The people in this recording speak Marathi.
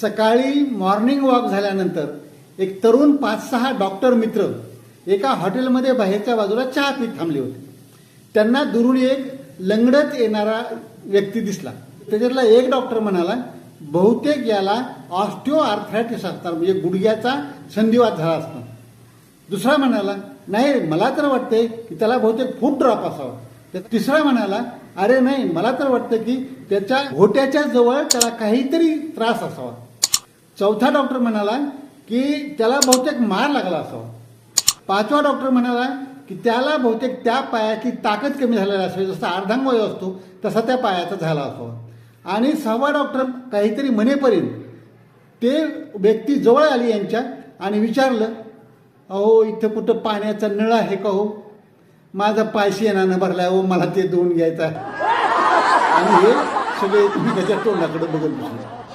सकाळी मॉर्निंग वॉक झाल्यानंतर एक तरुण पाच सहा डॉक्टर मित्र एका हॉटेलमध्ये बाहेरच्या बाजूला चहा पीत थांबले होते. त्यांना दुरून एक लंगडत येणारा व्यक्ती दिसला. त्याच्यातला एक डॉक्टर म्हणाला बहुतेक याला ऑस्टिओ आर्थरायटिस असतात म्हणजे गुडघ्याचा संधिवात झाला असतो. दुसरा म्हणाला नाही मला तर वाटते की त्याला बहुतेक फूड ड्रॉप असावा. तर तिसरा म्हणाला अरे नाही मला तर वाटतं की त्याच्या घोट्याच्या जवळ त्याला काहीतरी त्रास असावा. चौथा डॉक्टर म्हणाला की त्याला बहुतेक मार लागला असावा. पाचवा डॉक्टर म्हणाला की त्याला बहुतेक त्या पायाची ताकद कमी झालेली असावी जसा अर्धांगवय असतो तसा त्या पायाचा झाला असावा. आणि सहावा डॉक्टर काहीतरी म्हणेपर्यंत ते व्यक्ती जवळ आली यांच्या आणि विचारलं अहो इथं कुठं पाण्याचा नळ आहे का हो? माझा पायशी येणार भरलाय व मला ते दोन घ्यायचा आहे." आणि हे सगळे तुम्ही त्याच्या तोंडाकडे बघत बसले